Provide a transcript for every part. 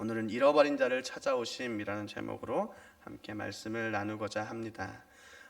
오늘은 잃어버린 자를 찾아오심이라는 제목으로 함께 말씀을 나누고자 합니다.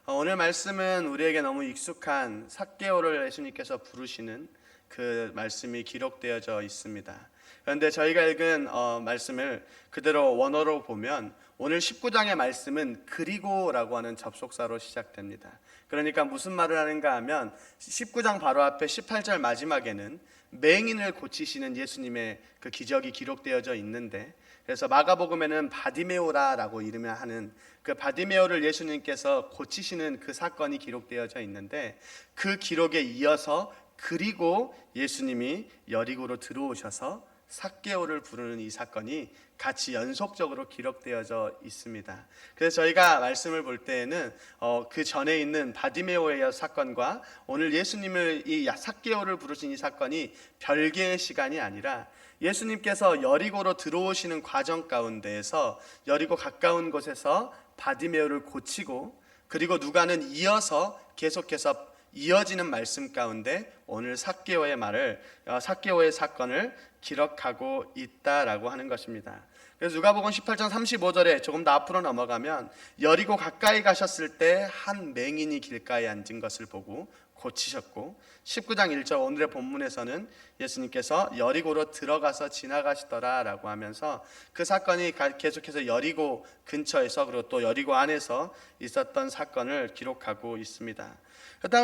어, 오늘 말씀은 우리에게 너무 익숙한 삭개오를 예수님께서 부르시는 그 말씀이 기록되어져 있습니다. 그런데 저희가 읽은 어, 말씀을 그대로 원어로 보면 오늘 19장의 말씀은 그리고라고 하는 접속사로 시작됩니다. 그러니까 무슨 말을 하는가 하면 19장 바로 앞에 18절 마지막에는 맹인을 고치시는 예수님의 그 기적이 기록되어져 있는데 그래서 마가복음에는 바디메오라라고 이름을 하는 그 바디메오를 예수님께서 고치시는 그 사건이 기록되어져 있는데 그 기록에 이어서 그리고 예수님이 여리고로 들어오셔서 삭개오를 부르는 이 사건이 같이 연속적으로 기록되어져 있습니다. 그래서 저희가 말씀을 볼 때에는 어, 그 전에 있는 바디메오의 사건과 오늘 예수님을 이 삭개오를 부르신 이 사건이 별개의 시간이 아니라 예수님께서 여리고로 들어오시는 과정 가운데에서 여리고 가까운 곳에서 바디메오를 고치고 그리고 누가는 이어서 계속해서 이어지는 말씀 가운데 오늘 삭개오의 말을 어, 삭개오의 사건을 기록하고 있다라고 하는 것입니다. 그래서 누가복음 18장 35절에 조금 더 앞으로 넘어가면 여리고 가까이 가셨을 때 한 맹인이 길가에 앉은 것을 보고 고치셨고 19장 1절 오늘의 본문에서는 예수님께서 여리고로 들어가서 지나가시더라라고 하면서 그 사건이 계속해서 여리고 근처에서 그리고 또 여리고 안에서 있었던 사건을 기록하고 있습니다.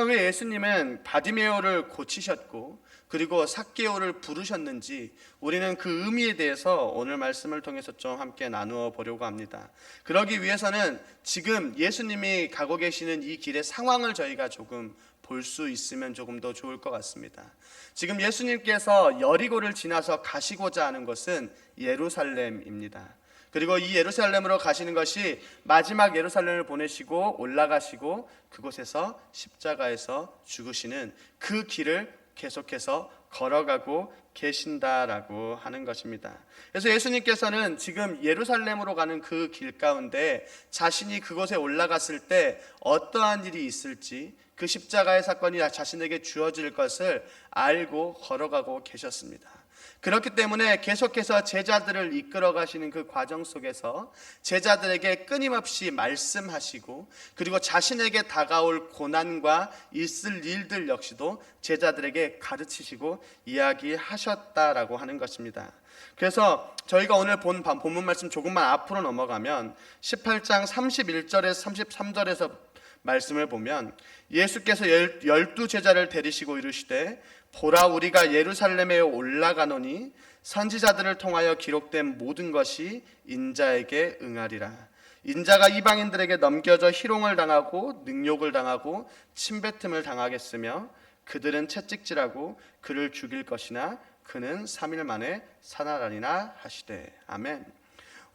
왜 예수님은 바디메오를 고치셨고 그리고 삭개오를 부르셨는지 우리는 그 의미에 대해서 오늘 말씀을 통해서 좀 함께 나누어 보려고 합니다. 그러기 위해서는 지금 예수님이 가고 계시는 이 길의 상황을 저희가 조금 볼 수 있으면 조금 더 좋을 것 같습니다. 지금 예수님께서 여리고를 지나서 가시고자 하는 것은 예루살렘입니다. 그리고 이 예루살렘으로 가시는 것이 마지막 예루살렘을 보내시고 올라가시고 그곳에서 십자가에서 죽으시는 그 길을 계속해서 걸어가고 계신다라고 하는 것입니다. 그래서 예수님께서는 지금 예루살렘으로 가는 그 길 가운데 자신이 그곳에 올라갔을 때 어떠한 일이 있을지 그 십자가의 사건이 자신에게 주어질 것을 알고 걸어가고 계셨습니다. 그렇기 때문에 계속해서 제자들을 이끌어 가시는 그 과정 속에서 제자들에게 끊임없이 말씀하시고 그리고 자신에게 다가올 고난과 있을 일들 역시도 제자들에게 가르치시고 이야기하셨다라고 하는 것입니다. 그래서 저희가 오늘 본 본문 말씀 조금만 앞으로 넘어가면 18장 31절에서 33절에서 말씀을 보면 예수께서 열두 제자를 데리시고 이르시되 보라 우리가 예루살렘에 올라가노니 선지자들을 통하여 기록된 모든 것이 인자에게 응하리라. 인자가 이방인들에게 넘겨져 희롱을 당하고 능욕을 당하고 침뱉음을 당하겠으며 그들은 채찍질하고 그를 죽일 것이나 그는 3일 만에 사나라니나 하시되 아멘.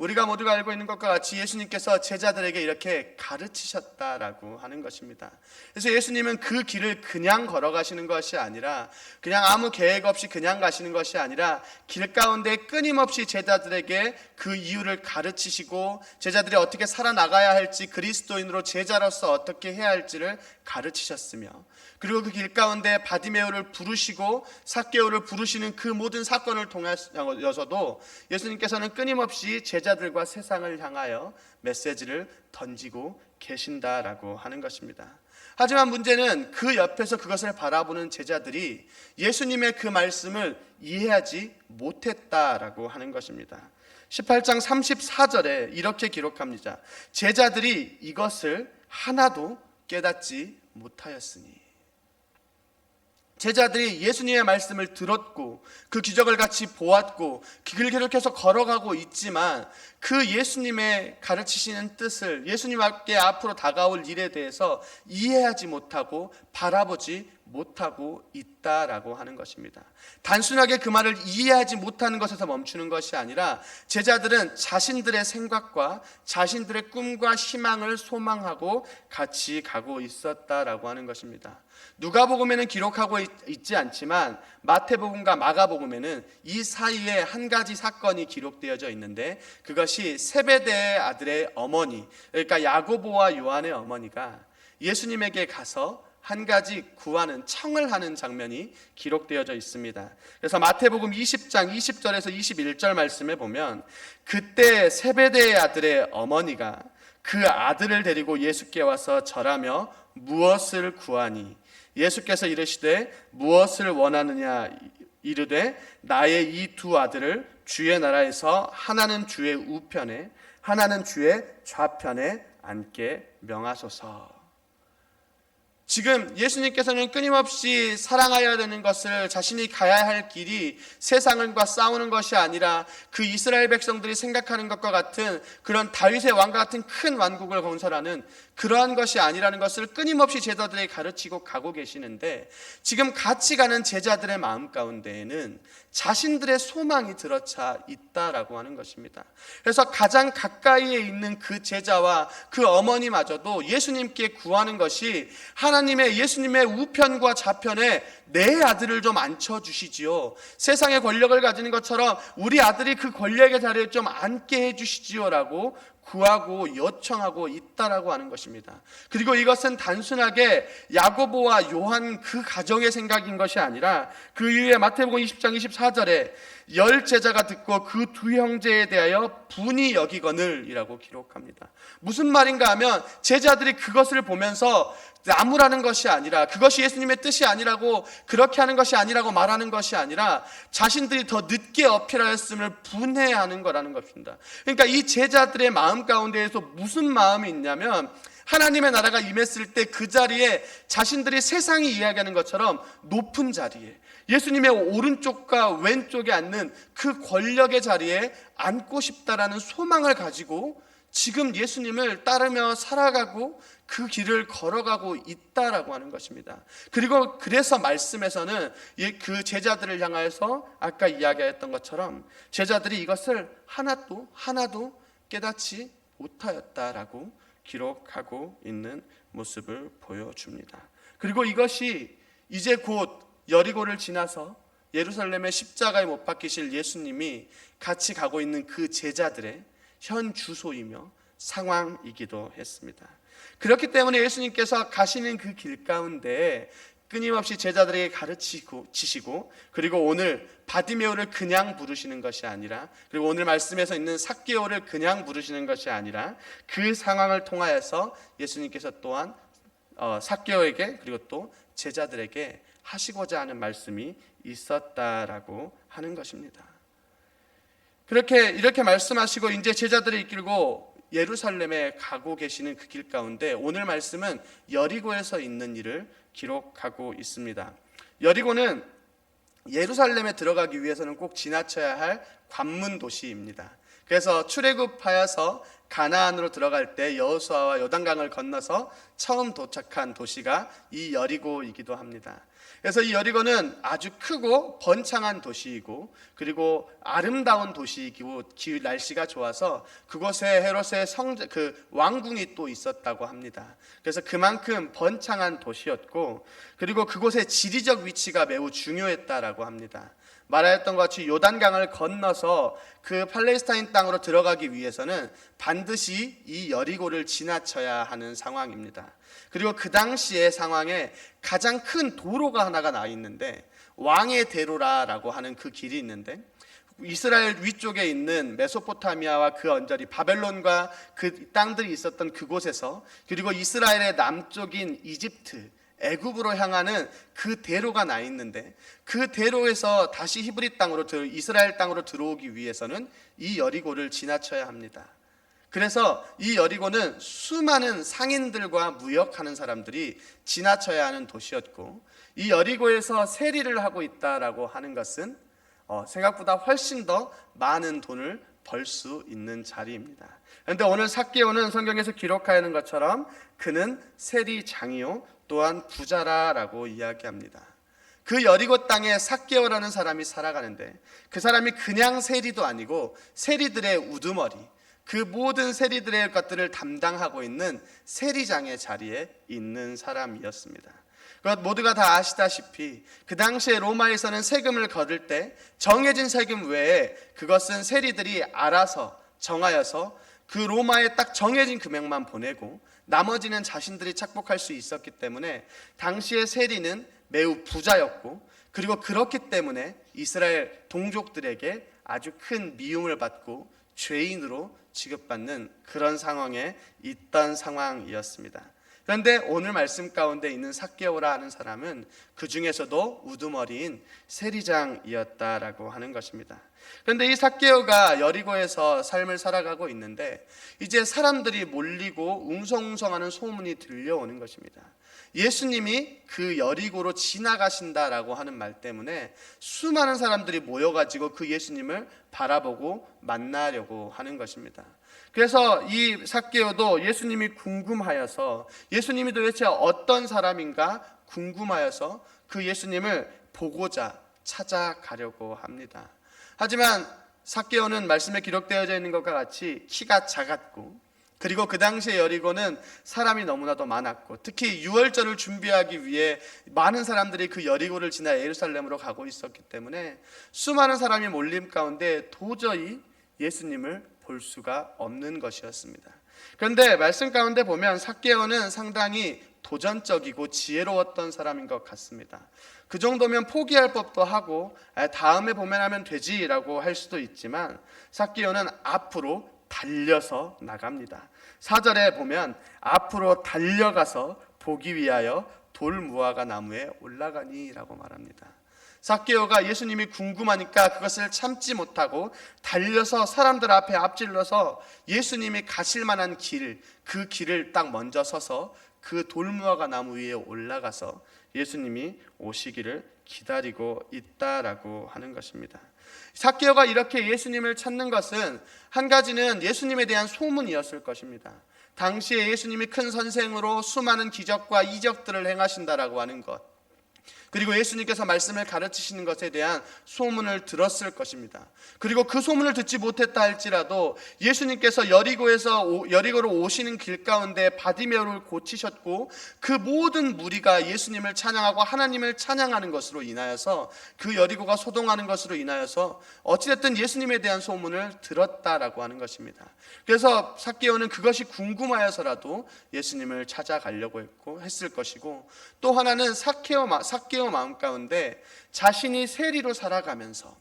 우리가 모두가 알고 있는 것과 같이 예수님께서 제자들에게 이렇게 가르치셨다라고 하는 것입니다. 그래서 예수님은 그 길을 그냥 걸어가시는 것이 아니라 그냥 아무 계획 없이 그냥 가시는 것이 아니라 길 가운데 끊임없이 제자들에게 그 이유를 가르치시고 제자들이 어떻게 살아나가야 할지 그리스도인으로 제자로서 어떻게 해야 할지를 가르치셨으며 그리고 그 길 가운데 바디메오를 부르시고 삭개오를 부르시는 그 모든 사건을 통하여서도 예수님께서는 끊임없이 제자들과 세상을 향하여 메시지를 던지고 계신다라고 하는 것입니다. 하지만 문제는 그 옆에서 그것을 바라보는 제자들이 예수님의 그 말씀을 이해하지 못했다라고 하는 것입니다. 18장 34절에 이렇게 기록합니다. 제자들이 이것을 하나도 깨닫지 못하였으니. 제자들이 예수님의 말씀을 들었고 그 기적을 같이 보았고 그길 계속해서 걸어가고 있지만 그 예수님의 가르치시는 뜻을 예수님께 앞으로 다가올 일에 대해서 이해하지 못하고 바라보지 못하고 있다라고 하는 것입니다. 단순하게 그 말을 이해하지 못하는 것에서 멈추는 것이 아니라 제자들은 자신들의 생각과 자신들의 꿈과 희망을 소망하고 같이 가고 있었다라고 하는 것입니다. 누가복음에는 기록하고 있, 지 않지만 마태복음과 마가복음에는 이 사이에 한 가지 사건이 기록되어져 있는데 그것이 세베대의 아들의 어머니 그러니까 야고보와 요한의 어머니가 예수님에게 가서 한 가지 구하는 청을 하는 장면이 기록되어져 있습니다. 그래서 마태복음 20장 20절에서 21절 말씀에 보면 그때 세베대의 아들의 어머니가 그 아들을 데리고 예수께 와서 절하며 무엇을 구하니 예수께서 이르시되 무엇을 원하느냐 이르되 나의 이 두 아들을 주의 나라에서 하나는 주의 우편에 하나는 주의 좌편에 앉게 명하소서. 지금 예수님께서는 끊임없이 사랑하여야 되는 것을 자신이 가야 할 길이 세상과 싸우는 것이 아니라 그 이스라엘 백성들이 생각하는 것과 같은 그런 다윗의 왕과 같은 큰 왕국을 건설하는 그러한 것이 아니라는 것을 끊임없이 제자들에게 가르치고 가고 계시는데 지금 같이 가는 제자들의 마음 가운데에는 자신들의 소망이 들어차 있다라고 하는 것입니다. 그래서 가장 가까이에 있는 그 제자와 그 어머니마저도 예수님께 구하는 것이 하나 님의 예수님의 우편과 좌편에 내 아들을 좀 앉혀 주시지요. 세상의 권력을 가지는 것처럼 우리 아들이 그 권력의 자리에 좀 앉게 해 주시지요라고 구하고 요청하고 있다라고 하는 것입니다. 그리고 이것은 단순하게 야고보와 요한 그 가정의 생각인 것이 아니라 그 이후에 마태복음 20장 24절에 열 제자가 듣고 그 두 형제에 대하여 분이 여기거늘이라고 기록합니다. 무슨 말인가 하면 제자들이 그것을 보면서 나무라는 것이 아니라 그것이 예수님의 뜻이 아니라고 그렇게 하는 것이 아니라고 말하는 것이 아니라 자신들이 더 늦게 어필하였음을 분해하는 거라는 것입니다. 그러니까 이 제자들의 마음 가운데에서 무슨 마음이 있냐면 하나님의 나라가 임했을 때 그 자리에 자신들이 세상이 이야기하는 것처럼 높은 자리에 예수님의 오른쪽과 왼쪽에 앉는 그 권력의 자리에 앉고 싶다라는 소망을 가지고 지금 예수님을 따르며 살아가고 그 길을 걸어가고 있다라고 하는 것입니다. 그리고 그래서 말씀에서는 그 제자들을 향하여서 아까 이야기했던 것처럼 제자들이 이것을 하나도 하나도 깨닫지 못하였다라고 기록하고 있는 모습을 보여줍니다. 그리고 이것이 이제 곧 여리고를 지나서 예루살렘의 십자가에 못 박히실 예수님이 같이 가고 있는 그 제자들의 현 주소이며 상황이기도 했습니다. 그렇기 때문에 예수님께서 가시는 그 길 가운데 끊임없이 제자들에게 가르치고 지시고 그리고 오늘 바디메오를 그냥 부르시는 것이 아니라 그리고 오늘 말씀에서 있는 삭개오를 그냥 부르시는 것이 아니라 그 상황을 통하여서 예수님께서 또한 어, 삭개오에게 그리고 또 제자들에게 하시고자 하는 말씀이 있었다라고 하는 것입니다. 그렇게 이렇게 말씀하시고 이제 제자들을 이끌고 예루살렘에 가고 계시는 그 길 가운데 오늘 말씀은 여리고에서 있는 일을 기록하고 있습니다. 여리고는 예루살렘에 들어가기 위해서는 꼭 지나쳐야 할 관문 도시입니다. 그래서 출애굽하여서 가나안으로 들어갈 때 여호수아와 요단강을 건너서 처음 도착한 도시가 이 여리고이기도 합니다. 그래서 이 여리고는 아주 크고 번창한 도시이고 그리고 아름다운 도시이고 기 날씨가 좋아서 그곳에 헤롯의 성그 그 왕궁이 또 있었다고 합니다. 그래서 그만큼 번창한 도시였고 그리고 그곳의 지리적 위치가 매우 중요했다라고 합니다. 말하였던 것 같이 요단강을 건너서 그 팔레스타인 땅으로 들어가기 위해서는 반드시 이 여리고를 지나쳐야 하는 상황입니다. 그리고 그 당시의 상황에 가장 큰 도로가 하나가 나 있는데 왕의 대로라라고 하는 그 길이 있는데 이스라엘 위쪽에 있는 메소포타미아와 그 언저리 바벨론과 그 땅들이 있었던 그곳에서 그리고 이스라엘의 남쪽인 이집트 애굽으로 향하는 그 대로가 나 있는데 그 대로에서 다시 히브리 땅으로 이스라엘 땅으로 들어오기 위해서는 이 여리고를 지나쳐야 합니다. 그래서 이 여리고는 수많은 상인들과 무역하는 사람들이 지나쳐야 하는 도시였고 이 여리고에서 세리를 하고 있다라고 하는 것은 어, 생각보다 훨씬 더 많은 돈을 벌 수 있는 자리입니다. 그런데 오늘 삭개오는 성경에서 기록하는 것처럼 그는 세리장이요 또한 부자라라고 이야기합니다. 그 여리고 땅에 삭개오라는 사람이 살아가는데 그 사람이 그냥 세리도 아니고 세리들의 우두머리 그 모든 세리들의 것들을 담당하고 있는 세리장의 자리에 있는 사람이었습니다. 그것 모두가 다 아시다시피 그 당시에 로마에서는 세금을 거둘 때 정해진 세금 외에 그것은 세리들이 알아서 정하여서 그 로마에 딱 정해진 금액만 보내고 나머지는 자신들이 착복할 수 있었기 때문에 당시의 세리는 매우 부자였고 그리고 그렇기 때문에 이스라엘 동족들에게 아주 큰 미움을 받고 죄인으로 취급받는 그런 상황에 있던 상황이었습니다. 그런데 오늘 말씀 가운데 있는 삭개오라 하는 사람은 그 중에서도 우두머리인 세리장이었다라고 하는 것입니다. 그런데 이 삭개오가 여리고에서 삶을 살아가고 있는데 이제 사람들이 몰리고 웅성웅성하는 소문이 들려오는 것입니다. 예수님이 그 여리고로 지나가신다라고 하는 말 때문에 수많은 사람들이 모여가지고 그 예수님을 바라보고 만나려고 하는 것입니다. 그래서 이 삭개오도 예수님이 궁금하여서 예수님이 도대체 어떤 사람인가 궁금하여서 그 예수님을 보고자 찾아가려고 합니다. 하지만 삭개오는 말씀에 기록되어져 있는 것과 같이 키가 작았고 그리고 그 당시에 여리고는 사람이 너무나도 많았고 특히 유월절을 준비하기 위해 많은 사람들이 그 여리고를 지나 예루살렘으로 가고 있었기 때문에 수많은 사람이 몰림 가운데 도저히 예수님을 볼 수가 없는 것이었습니다. 그런데 말씀 가운데 보면 삭개오는 상당히 도전적이고 지혜로웠던 사람인 것 같습니다. 그 정도면 포기할 법도 하고 아, 다음에 보면 하면 되지라고 할 수도 있지만 삭개오는 앞으로 달려서 나갑니다. 사절에 보면 앞으로 달려가서 보기 위하여 돌무화과 나무에 올라가니라고 말합니다. 삭개오가 예수님이 궁금하니까 그것을 참지 못하고 달려서 사람들 앞에 앞질러서 예수님이 가실 만한 길, 그 길을 딱 먼저 서서 그 돌무화과 나무 위에 올라가서 예수님이 오시기를 기다리고 있다라고 하는 것입니다. 삭개오가 이렇게 예수님을 찾는 것은 한 가지는 예수님에 대한 소문이었을 것입니다. 당시에 예수님이 큰 선생으로 수많은 기적과 이적들을 행하신다라고 하는 것. 그리고 예수님께서 말씀을 가르치시는 것에 대한 소문을 들었을 것입니다. 그리고 그 소문을 듣지 못했다 할지라도 예수님께서 여리고에서 오- 여리고로 오시는 길 가운데 바디메오를 고치셨고 그 모든 무리가 예수님을 찬양하고 하나님을 찬양하는 것으로 인하여서 그 여리고가 소동하는 것으로 인하여서 어찌됐든 예수님에 대한 소문을 들었다라고 하는 것입니다. 그래서 삭개오는 그것이 궁금하여서라도 예수님을 찾아가려고 했고 했을 것이고 또 하나는 삭개오 마- 삭개오 마음 가운데 자신이 세리로 살아가면서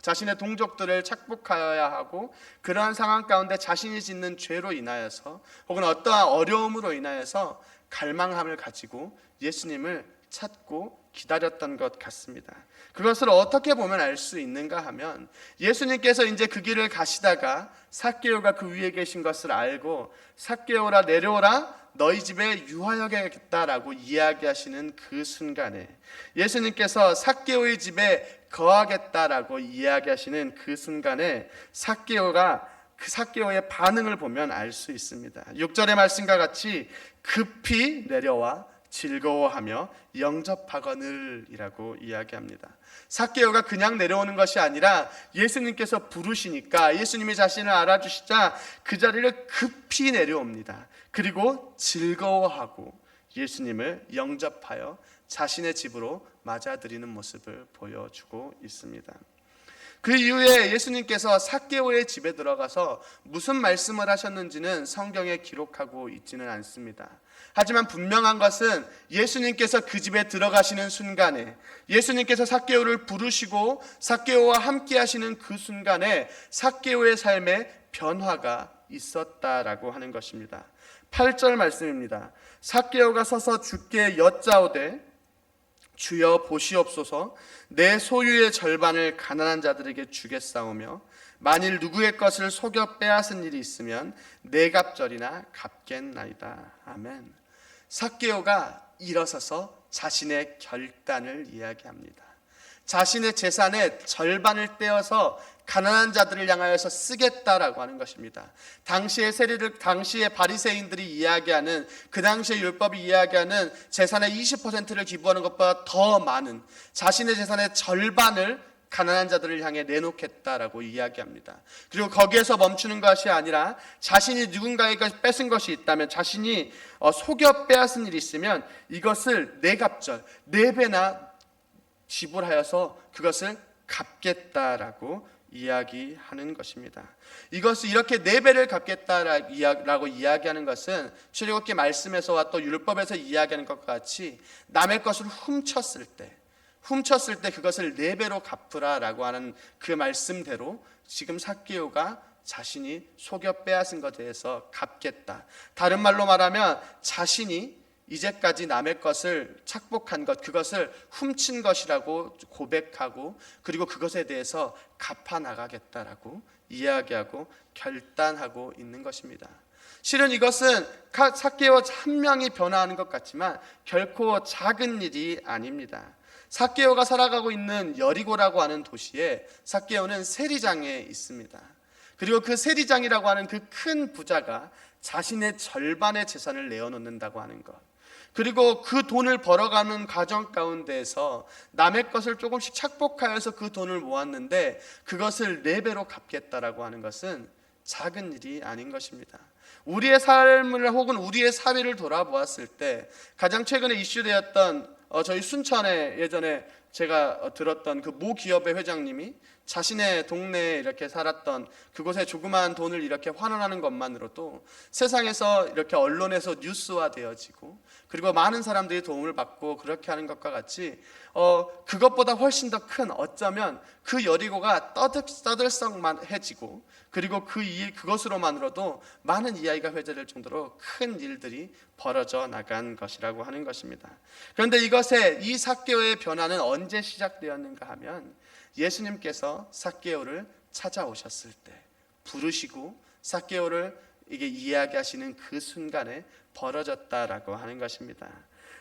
자신의 동족들을 착복하여야 하고 그러한 상황 가운데 자신이 짓는 죄로 인하여서 혹은 어떠한 어려움으로 인하여서 갈망함을 가지고 예수님을 찾고 기다렸던 것 같습니다. 그것을 어떻게 보면 알 수 있는가 하면 예수님께서 이제 그 길을 가시다가 삭개오가 그 위에 계신 것을 알고 삭개오라 내려오라 너희 집에 유하여야겠다라고 이야기하시는 그 순간에 예수님께서 삭개오의 집에 거하겠다라고 이야기하시는 그 순간에 삭개오가 그 삭개오의 반응을 보면 알 수 있습니다. 6절의 말씀과 같이 급히 내려와 즐거워하며 영접하거늘이라고 이야기합니다. 삭개오가 그냥 내려오는 것이 아니라 예수님께서 부르시니까 예수님이 자신을 알아주시자 그 자리를 급히 내려옵니다. 그리고 즐거워하고 예수님을 영접하여 자신의 집으로 맞아들이는 모습을 보여주고 있습니다. 그 이후에 예수님께서 삭개오의 집에 들어가서 무슨 말씀을 하셨는지는 성경에 기록하고 있지는 않습니다. 하지만 분명한 것은 예수님께서 그 집에 들어가시는 순간에 예수님께서 삭개오를 부르시고 삭개오와 함께 하시는 그 순간에 삭개오의 삶에 변화가 있었다라고 하는 것입니다. 8절 말씀입니다. 삭개오가 서서 주께 여짜오되 주여 보시옵소서 내 소유의 절반을 가난한 자들에게 주겠사오며 만일 누구의 것을 속여 빼앗은 일이 있으면 내 갑절이나 갚겠나이다. 아멘. 삭개오가 일어서서 자신의 결단을 이야기합니다. 자신의 재산의 절반을 떼어서 가난한 자들을 향하여서 쓰겠다라고 하는 것입니다. 당시의 세리들, 당시의 바리새인들이 이야기하는 그 당시의 율법이 이야기하는 재산의 20%를 기부하는 것보다 더 많은 자신의 재산의 절반을 가난한 자들을 향해 내놓겠다라고 이야기합니다. 그리고 거기에서 멈추는 것이 아니라 자신이 누군가에게 뺏은 것이 있다면 자신이 어, 속여 빼앗은 일이 있으면 이것을 네 갑절, 네 배나 지불하여서 그것을 갚겠다라고 이야기하는 것입니다. 이것을 이렇게 네 배를 갚겠다라고 이야기하는 것은 출애굽기 말씀에서와 또 율법에서 이야기하는 것과 같이 남의 것을 훔쳤을 때 훔쳤을 때 그것을 네 배로 갚으라라고 하는 그 말씀대로 지금 삭개오가 자신이 속여 빼앗은 것에 대해서 갚겠다. 다른 말로 말하면 자신이 이제까지 남의 것을 착복한 것, 그것을 훔친 것이라고 고백하고 그리고 그것에 대해서 갚아 나가겠다라고 이야기하고 결단하고 있는 것입니다. 실은 이것은 사케오 한 명이 변화하는 것 같지만 결코 작은 일이 아닙니다. 사케오가 살아가고 있는 여리고라고 하는 도시에 사케오는 세리장에 있습니다. 그리고 그 세리장이라고 하는 그 큰 부자가 자신의 절반의 재산을 내어놓는다고 하는 것. 그리고 그 돈을 벌어가는 과정 가운데에서 남의 것을 조금씩 착복하여서 그 돈을 모았는데 그것을 네 배로 갚겠다라고 하는 것은 작은 일이 아닌 것입니다. 우리의 삶을 혹은 우리의 사회를 돌아보았을 때 가장 최근에 이슈되었던 어, 저희 순천에 예전에 제가 어, 들었던 그 모 기업의 회장님이 자신의 동네에 이렇게 살았던 그곳에 조그마한 돈을 이렇게 환원하는 것만으로도 세상에서 이렇게 언론에서 뉴스화 되어지고 그리고 많은 사람들이 도움을 받고 그렇게 하는 것과 같이 어 그것보다 훨씬 더 큰 어쩌면 그 여리고가 떠들 떠들썩만해지고 그리고 그 일 그것으로만으로도 많은 이야기가 회자될 정도로 큰 일들이 벌어져 나간 것이라고 하는 것입니다. 그런데 이것에 이 사개오의 변화는 언제 시작되었는가 하면 예수님께서 사개오를 찾아오셨을 때 부르시고 사개오를 이게 이야기하시는 그 순간에 벌어졌다라고 하는 것입니다.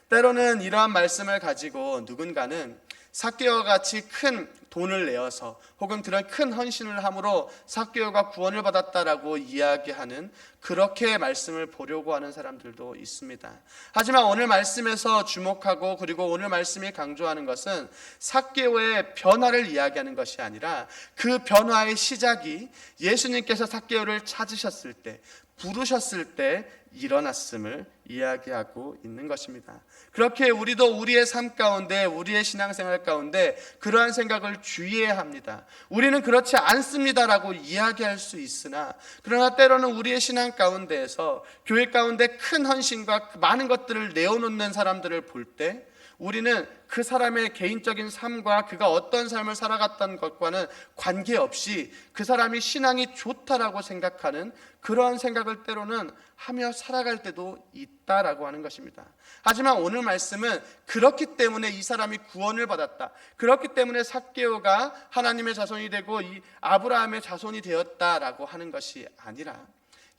때로는 이러한 말씀을 가지고 누군가는 사개와 같이 큰 돈을 내어서 혹은 그런 큰 헌신을 함으로 사개오가 구원을 받았다라고 이야기하는 그렇게 말씀을 보려고 하는 사람들도 있습니다. 하지만 오늘 말씀에서 주목하고 그리고 오늘 말씀이 강조하는 것은 사개오의 변화를 이야기하는 것이 아니라 그 변화의 시작이 예수님께서 사개오를 찾으셨을 때 부르셨을 때 일어났음을 이야기하고 있는 것입니다. 그렇게 우리도 우리의 삶 가운데, 우리의 신앙생활 가운데 그러한 생각을 주의해야 합니다. 우리는 그렇지 않습니다라고 이야기할 수 있으나, 그러나 때로는 우리의 신앙 가운데에서 교회 가운데 큰 헌신과 많은 것들을 내어놓는 사람들을 볼 때, 우리는 그 사람의 개인적인 삶과 그가 어떤 삶을 살아갔던 것과는 관계없이 그 사람이 신앙이 좋다라고 생각하는 그러한 생각을 때로는 하며 살아갈 때도 있다라고 하는 것입니다. 하지만 오늘 말씀은 그렇기 때문에 이 사람이 구원을 받았다. 그렇기 때문에 삭개오가 하나님의 자손이 되고 이 아브라함의 자손이 되었다라고 하는 것이 아니라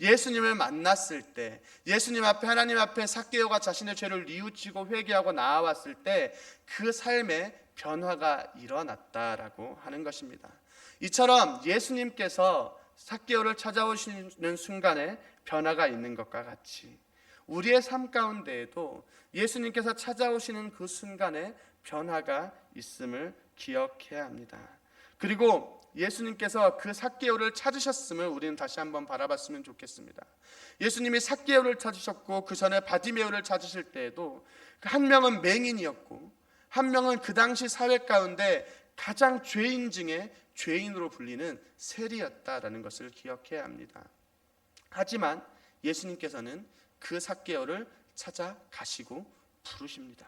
예수님을 만났을 때 예수님 앞에 하나님 앞에 삭개오가 자신의 죄를 뉘우치고 회개하고 나아왔을 때 그 삶에 변화가 일어났다라고 하는 것입니다. 이처럼 예수님께서 삭개오를 찾아오시는 순간에 변화가 있는 것과 같이 우리의 삶 가운데에도 예수님께서 찾아오시는 그 순간에 변화가 있음을 기억해야 합니다. 그리고 예수님께서 그 삭개오를 찾으셨음을 우리는 다시 한번 바라봤으면 좋겠습니다. 예수님이 삭개오를 찾으셨고 그 전에 바디메오를 찾으실 때에도 그한 명은 맹인이었고 한 명은 그 당시 사회 가운데 가장 죄인 중에 죄인으로 불리는 세리였다라는 것을 기억해야 합니다. 하지만 예수님께서는 그 삭개오를 찾아가시고 부르십니다.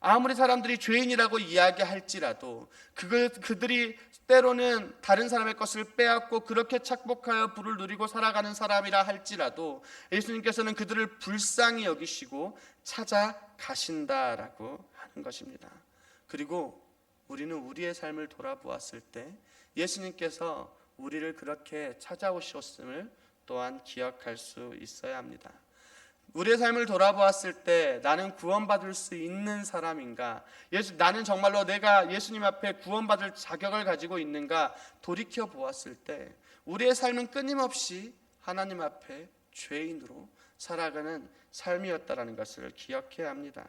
아무리 사람들이 죄인이라고 이야기할지라도 그 그들이 때로는 다른 사람의 것을 빼앗고 그렇게 착복하여 부를 누리고 살아가는 사람이라 할지라도 예수님께서는 그들을 불쌍히 여기시고 찾아가신다라고 하는 것입니다. 그리고 우리는 우리의 삶을 돌아보았을 때 예수님께서 우리를 그렇게 찾아오셨음을 또한 기억할 수 있어야 합니다. 우리의 삶을 돌아보았을 때 나는 구원받을 수 있는 사람인가? 예수, 나는 정말로 내가 예수님 앞에 구원받을 자격을 가지고 있는가? 돌이켜 보았을 때 우리의 삶은 끊임없이 하나님 앞에 죄인으로 살아가는 삶이었다라는 것을 기억해야 합니다.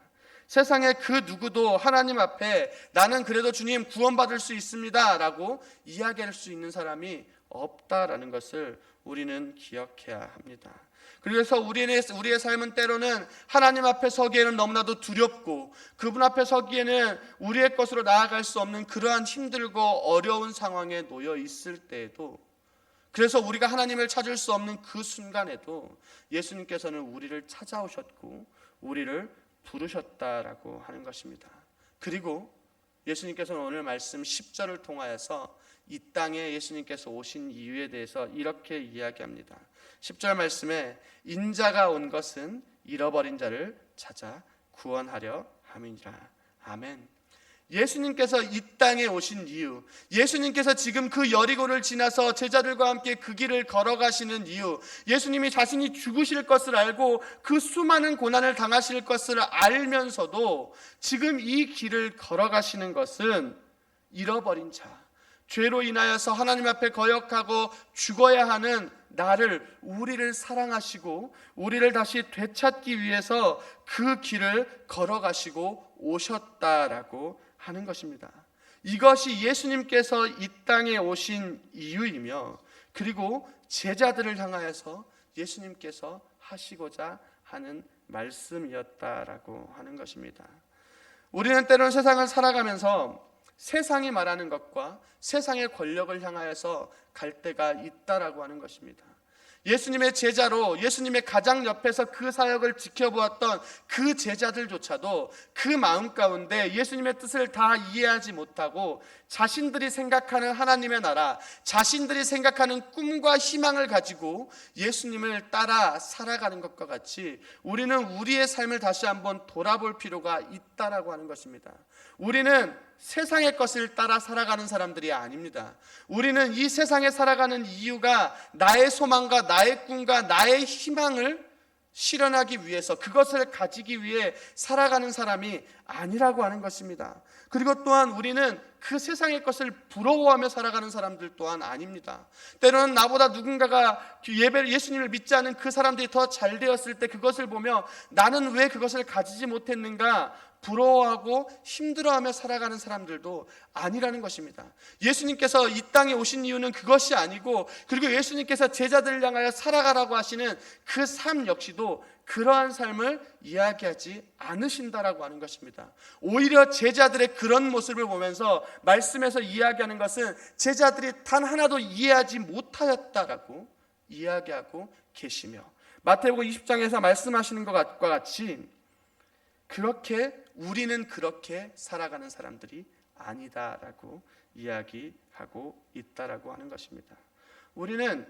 세상에 그 누구도 하나님 앞에 나는 그래도 주님 구원받을 수 있습니다. 라고 이야기할 수 있는 사람이 없다라는 것을 우리는 기억해야 합니다. 그래서 우리의, 우리의 삶은 때로는 하나님 앞에 서기에는 너무나도 두렵고 그분 앞에 서기에는 우리의 것으로 나아갈 수 없는 그러한 힘들고 어려운 상황에 놓여 있을 때에도 그래서 우리가 하나님을 찾을 수 없는 그 순간에도 예수님께서는 우리를 찾아오셨고 우리를 부르셨다라고 하는 것입니다. 그리고 예수님께서는 오늘 말씀 10절을 통하여서 이 땅에 예수님께서 오신 이유에 대해서 이렇게 이야기합니다. 10절 말씀에 인자가 온 것은 잃어버린 자를 찾아 구원하려 함이니라. 아멘. 예수님께서 이 땅에 오신 이유, 예수님께서 지금 그 여리고를 지나서 제자들과 함께 그 길을 걸어가시는 이유, 예수님이 자신이 죽으실 것을 알고 그 수많은 고난을 당하실 것을 알면서도 지금 이 길을 걸어가시는 것은 잃어버린 자, 죄로 인하여서 하나님 앞에 거역하고 죽어야 하는 나를 우리를 사랑하시고 우리를 다시 되찾기 위해서 그 길을 걸어가시고 오셨다라고 하는 것입니다. 이것이 예수님께서 이 땅에 오신 이유이며 그리고 제자들을 향하여서 예수님께서 하시고자 하는 말씀이었다라고 하는 것입니다. 우리는 때로는 세상을 살아가면서 세상이 말하는 것과 세상의 권력을 향하여서 갈 때가 있다라고 하는 것입니다. 예수님의 제자로 예수님의 가장 옆에서 그 사역을 지켜보았던 그 제자들조차도 그 마음 가운데 예수님의 뜻을 다 이해하지 못하고 자신들이 생각하는 하나님의 나라, 자신들이 생각하는 꿈과 희망을 가지고 예수님을 따라 살아가는 것과 같이 우리는 우리의 삶을 다시 한번 돌아볼 필요가 있다라고 하는 것입니다. 우리는 세상의 것을 따라 살아가는 사람들이 아닙니다. 우리는 이 세상에 살아가는 이유가 나의 소망과 나의 꿈과 나의 희망을 실현하기 위해서 그것을 가지기 위해 살아가는 사람이 아니라고 하는 것입니다. 그리고 또한 우리는 그 세상의 것을 부러워하며 살아가는 사람들 또한 아닙니다. 때로는 나보다 누군가가 예배를 예수님을 믿지 않은 그 사람들이 더 잘 되었을 때 그것을 보며 나는 왜 그것을 가지지 못했는가 부러워하고 힘들어하며 살아가는 사람들도 아니라는 것입니다. 예수님께서 이 땅에 오신 이유는 그것이 아니고 그리고 예수님께서 제자들을 향하여 살아가라고 하시는 그 삶 역시도 그러한 삶을 이야기하지 않으신다라고 하는 것입니다. 오히려 제자들의 그런 모습을 보면서 말씀에서 이야기하는 것은 제자들이 단 하나도 이해하지 못하였다라고 이야기하고 계시며 마태복음 20장에서 말씀하시는 것과 같이 그렇게 우리는 그렇게 살아가는 사람들이 아니다라고 이야기하고 있다라고 하는 것입니다. 우리는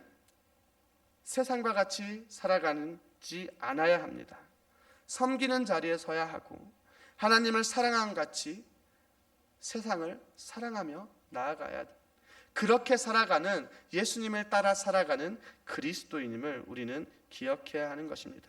세상과 같이 살아가지 않아야 합니다. 섬기는 자리에 서야 하고 하나님을 사랑한 같이 세상을 사랑하며 나아가야 돼. 그렇게 살아가는 예수님을 따라 살아가는 그리스도인임을 우리는 기억해야 하는 것입니다.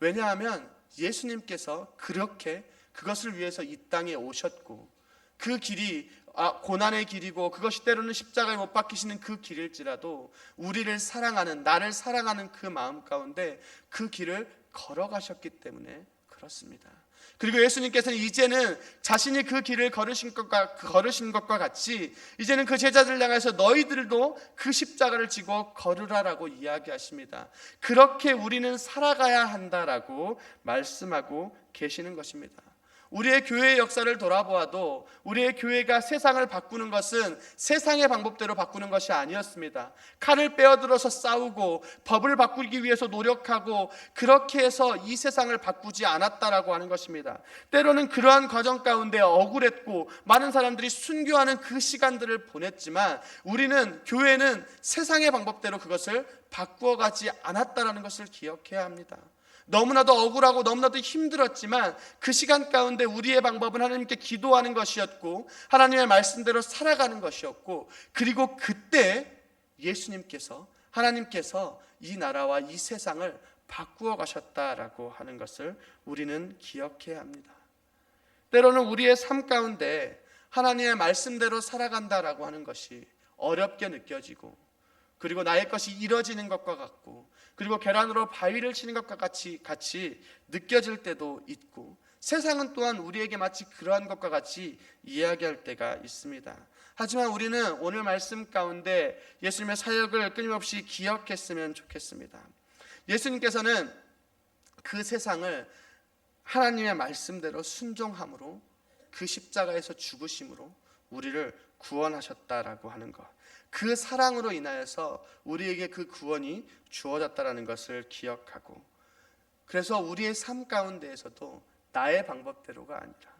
왜냐하면 예수님께서 그렇게 그것을 위해서 이 땅에 오셨고 그 길이 아, 고난의 길이고 그것이 때로는 십자가에 못 박히시는 그 길일지라도 우리를 사랑하는 나를 사랑하는 그 마음 가운데 그 길을 걸어가셨기 때문에 그렇습니다. 그리고 예수님께서는 이제는 자신이 그 길을 걸으신 것과 걸으신 것과 같이 이제는 그 제자들 향해서 너희들도 그 십자가를 지고 걸으라라고 이야기하십니다. 그렇게 우리는 살아가야 한다라고 말씀하고 계시는 것입니다. 우리의 교회의 역사를 돌아보아도 우리의 교회가 세상을 바꾸는 것은 세상의 방법대로 바꾸는 것이 아니었습니다. 칼을 빼어들어서 싸우고 법을 바꾸기 위해서 노력하고 그렇게 해서 이 세상을 바꾸지 않았다라고 하는 것입니다. 때로는 그러한 과정 가운데 억울했고 많은 사람들이 순교하는 그 시간들을 보냈지만 우리는 교회는 세상의 방법대로 그것을 바꾸어 가지 않았다라는 것을 기억해야 합니다. 너무나도 억울하고 너무나도 힘들었지만 그 시간 가운데 우리의 방법은 하나님께 기도하는 것이었고 하나님의 말씀대로 살아가는 것이었고 그리고 그때 예수님께서 하나님께서 이 나라와 이 세상을 바꾸어 가셨다라고 하는 것을 우리는 기억해야 합니다. 때로는 우리의 삶 가운데 하나님의 말씀대로 살아간다라고 하는 것이 어렵게 느껴지고 그리고 나의 것이 이뤄지는 것과 같고 그리고 계란으로 바위를 치는 것과 같이 같이 느껴질 때도 있고 세상은 또한 우리에게 마치 그러한 것과 같이 이야기할 때가 있습니다. 하지만 우리는 오늘 말씀 가운데 예수님의 사역을 끊임없이 기억했으면 좋겠습니다. 예수님께서는 그 세상을 하나님의 말씀대로 순종함으로 그 십자가에서 죽으심으로 우리를 구원하셨다라고 하는 것. 그 사랑으로 인하여서 우리에게 그 구원이 주어졌다라는 것을 기억하고 그래서 우리의 삶 가운데에서도 나의 방법대로가 아니라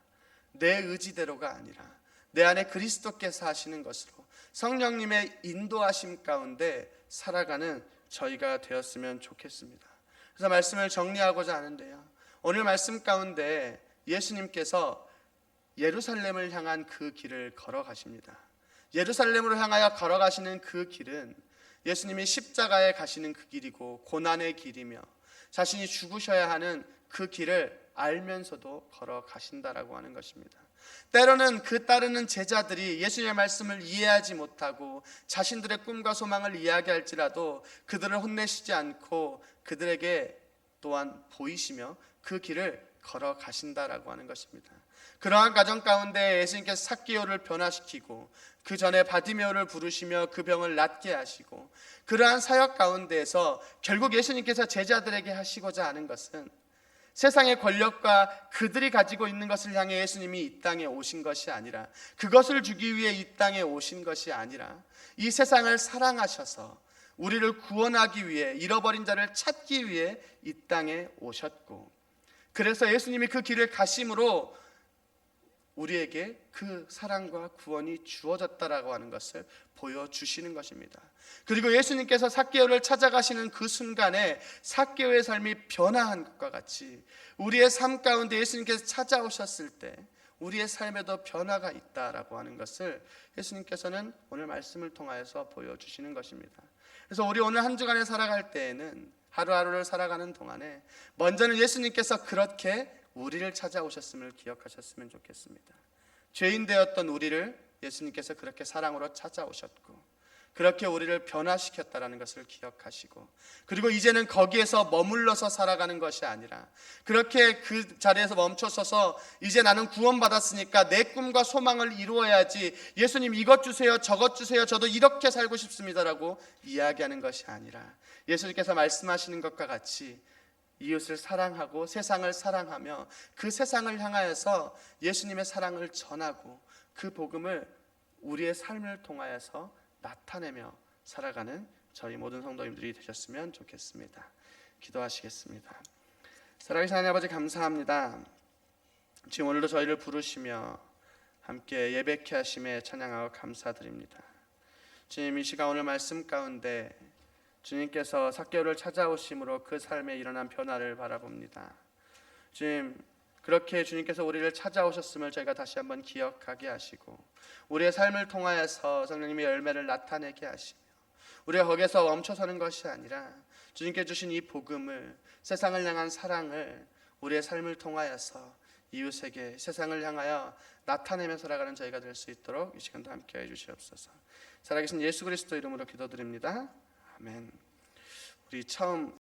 내 의지대로가 아니라 내 안에 그리스도께서 하시는 것으로 성령님의 인도하심 가운데 살아가는 저희가 되었으면 좋겠습니다. 그래서 말씀을 정리하고자 하는데요. 오늘 말씀 가운데 예수님께서 예루살렘을 향한 그 길을 걸어가십니다. 예루살렘으로 향하여 걸어가시는 그 길은 예수님이 십자가에 가시는 그 길이고 고난의 길이며 자신이 죽으셔야 하는 그 길을 알면서도 걸어가신다라고 하는 것입니다. 때로는 그 따르는 제자들이 예수님의 말씀을 이해하지 못하고 자신들의 꿈과 소망을 이야기할지라도 그들을 혼내시지 않고 그들에게 또한 보이시며 그 길을 걸어가신다라고 하는 것입니다. 그러한 과정 가운데 예수님께서 사기오를 변화시키고 그 전에 바디메오를 부르시며 그 병을 낫게 하시고 그러한 사역 가운데에서 결국 예수님께서 제자들에게 하시고자 하는 것은 세상의 권력과 그들이 가지고 있는 것을 향해 예수님이 이 땅에 오신 것이 아니라 그것을 주기 위해 이 땅에 오신 것이 아니라 이 세상을 사랑하셔서 우리를 구원하기 위해 잃어버린 자를 찾기 위해 이 땅에 오셨고 그래서 예수님이 그 길을 가심으로 우리에게 그 사랑과 구원이 주어졌다라고 하는 것을 보여주시는 것입니다. 그리고 예수님께서 사개오를 찾아가시는 그 순간에 사개오의 삶이 변화한 것과 같이 우리의 삶 가운데 예수님께서 찾아오셨을 때 우리의 삶에도 변화가 있다라고 하는 것을 예수님께서는 오늘 말씀을 통하여서 보여주시는 것입니다. 그래서 우리 오늘 한 주간에 살아갈 때에는 하루하루를 살아가는 동안에 먼저는 예수님께서 그렇게 우리를 찾아오셨음을 기억하셨으면 좋겠습니다. 죄인 되었던 우리를 예수님께서 그렇게 사랑으로 찾아오셨고 그렇게 우리를 변화시켰다라는 것을 기억하시고 그리고 이제는 거기에서 머물러서 살아가는 것이 아니라 그렇게 그 자리에서 멈춰서서 이제 나는 구원받았으니까 내 꿈과 소망을 이루어야지 예수님 이것 주세요 저것 주세요 저도 이렇게 살고 싶습니다라고 이야기하는 것이 아니라 예수님께서 말씀하시는 것과 같이 이웃을 사랑하고 세상을 사랑하며 그 세상을 향하여서 예수님의 사랑을 전하고 그 복음을 우리의 삶을 통하여서 나타내며 살아가는 저희 모든 성도님들이 되셨으면 좋겠습니다. 기도하시겠습니다. 사랑하신 하나님 아버지 감사합니다. 지금 오늘도 저희를 부르시며 함께 예배케 하심에 찬양하고 감사드립니다. 주님 이 시간 오늘 말씀 가운데 주님께서 사개오를 찾아오심으로 그 삶에 일어난 변화를 바라봅니다. 주님 그렇게 주님께서 우리를 찾아오셨음을 저희가 다시 한번 기억하게 하시고 우리의 삶을 통하여서 성령님의 열매를 나타내게 하시며 우리가 거기서 멈춰서는 것이 아니라 주님께 주신 이 복음을 세상을 향한 사랑을 우리의 삶을 통하여서 이웃에게 세상을 향하여 나타내며 살아가는 저희가 될 수 있도록 이 시간도 함께 해 주시옵소서. 살아계신 예수 그리스도 이름으로 기도드립니다. 아멘. 우리 처음